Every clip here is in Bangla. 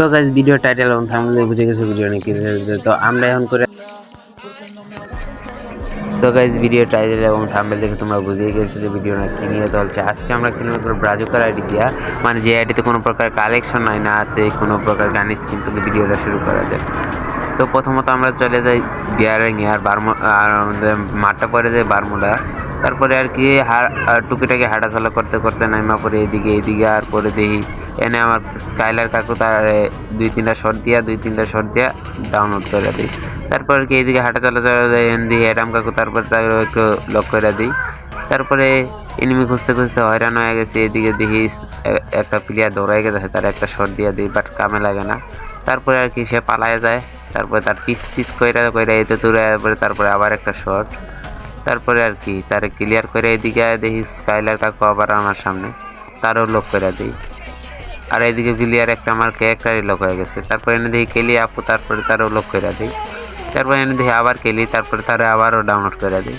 সো ভিডিও টাইটেল এবং বুঝে গেছে ভিডিও নিয়ে কি হয়েছে। তো আমরা এখন করে সো ভিডিও টাইটেল এবং দেখে তোমরা গেছো যে ভিডিও না নিয়ে চলছে। আজকে আমরা তোর ব্রাজুকার আইডি দিয়া মানে যে আইডিতে কোনো প্রকার কালেকশন নাই না আছে কোনো প্রকার গান স্কিন থেকে ভিডিওটা শুরু করা যায়। তো প্রথমত আমরা চলে যাই বিয়ারিং আর বারমু আর আমাদের মাঠটা পরে যায় বারমুডা তারপরে আর কি টুকিটাকি হাঁটাচলা করতে করতে নাইমা পরে এদিকে এদিকে আর পরে দেখি, এনে আমার স্কাইলার কাকু তার দুই তিনটা শট দিয়া, দুই তিনটা শট দিয়া ডাউনলোড করে দিই। তারপর আর কি এদিকে হাঁটাচলা চলা যায়, এনে দিয়ে এরাম কাকু তারপর তার একটু লক করে দিই। তারপরে এনিমি খুঁজতে খুঁজতে হয়রান হয়ে গেছে, এদিকে দেখি একটা প্লেয়ার দৌড়াই গেছে, তার একটা শট দিয়ে দিই বাট কামে লাগে না। তারপরে আর কি সে পালায় যায়, তারপরে তার পিস পিস কইরা কইরা এতে পরে তারপরে আবার একটা শট তারপরে আর কি, তার ক্লিয়ার করে এদিকে দেখি স্কাইলার কাকু আবার আমার সামনে, তারও লোক করে দিই। আর এদিকে ক্লিয়ার একটা আমার ক্যারেক্টারই লোক হয়ে গেছে। তারপরে এনে দেখি কেলি আপু, তারপরে তারও লোক করে দিই। তারপরে এনে দেখি আবার কেলি, তারপরে তারা আবারও ডাউনলোড করে দিই।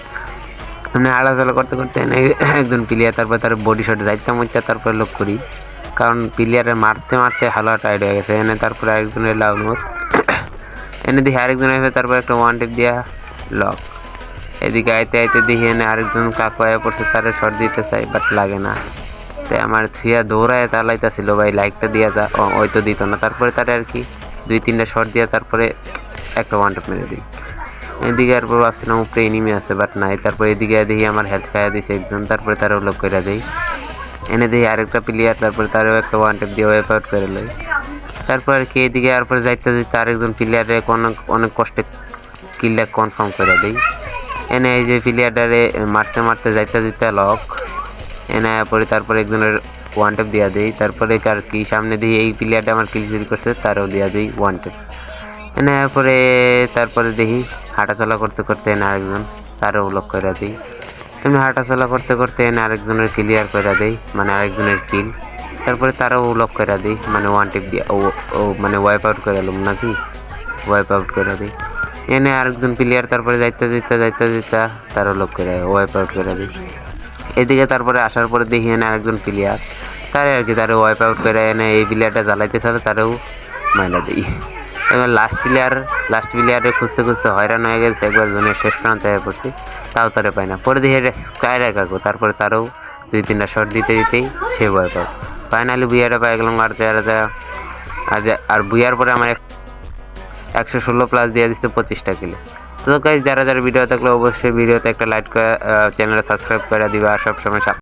মানে হাঁটাচলা করতে করতে এনে একজন প্লেয়ার তারপরে তার বডি শটে যাইতাম হইতে তারপরে লোক করি। কারণ প্লেয়ারে মারতে মারতে হালুয়া টাইট হয়ে গেছে। এনে তারপরে আরেকজনের ডাউনলোড এনে দেখি আরেকজন এসে তারপর একটা ওয়ান টেপ দিয়া লক এদিকে আইতে আইতে দেখি এনে আরেকজন কাকু আয়া পড়ছে, তারে শর্ট দিতে চাই বাট লাগে না। তাই আমার থুয়া দৌড়ায় তালাইতাছিল ভাই লাইকটা দিয়া যা। ওই তো দিত না। তারপরে তারে আর কি দুই, তিনটা শর্ট দিয়া তারপরে একটা ওয়ান টেপ মেরে দিই। এদিকে আর ভাবছিলাম উপরে এনিমি আছে বাট নাই। তারপরে এদিকে দেখি আমার হেলথ খাইয়া দিছে একজন, তারপরে তারও লোক করে দেই। এনে দেখি আরেকটা প্লেয়ার তারপরে তারও একটা ওয়ান দিয়ে ওয়েপ আউট করে লই। তারপর আর কি এদিকে আর পরে যাইতে যাইতে আরেকজন প্লেয়ারে অনেক অনেক কষ্টে কিলটা কনফার্ম করে দিই। এনে এই যে প্লেয়ারটারে মারতে মারতে যাইতে যাইতে লক। এনে পরে তারপরে একজনের ওয়ান টেপ দিয়া দিই। তারপরে আর কি সামনে দিয়ে এই প্লেয়ারটা আমার কিল চুরি করছে, তারও দিয়া দিই ওয়ান টেপ এনে পরে তারপরে দেখি হাঁটাচলা করতে করতে এনে আরেকজন, তারও লক করে দিই। এমনি হাঁটাচলা করতে করতে এনে আরেকজনের ক্লিয়ার করে দেই মানে আরেকজনের কিল তারপরে তারাও লক করে দিই মানে ওয়ান টিপ দিয়ে, ও মানে ওয়াইপ আউট করে নাকি? ওয়াইপ আউট করে দিই। এনে আরেকজন প্লেয়ার তারপরে যাইতে যাইতে যাইতে যাইতে তারও লোক করে ওয়াইপ আউট করে দিই এদিকে তারপরে আসার পরে দেখি এনে আরেকজন প্লেয়ার তারে আর কি তারে ওয়াইপ আউট করে এনে এই প্লেয়ারটা জ্বালাইতে চালে তারেও মাইলা দিই। এবার লাস্ট প্লেয়ার লাস্ট প্লেয়ারে খুঁজতে খুঁজতে হয়রান হয়ে গেছে, একবার জনের শেষ প্রান্তে হয়ে পড়ছি, তাও তারে পাই না। পরে দেখি এটা স্কাইলার কাকু তারপরে তারও দুই তিনটা শট দিতে দিতেই সে ভয় পাও ফাইনালি বুয়াটা পাই গেলাম, আর আর আর বুয়ার পরে আমার একশো ষোলো প্লাস দিয়ে দিচ্ছে পঁচিশটা কিলো। তো গাইজ যারা যারা ভিডিও থাকলে অবশ্যই ভিডিওতে একটা লাইক করে চ্যানেলটা সাবস্ক্রাইব করে দিবে। আর সবসময়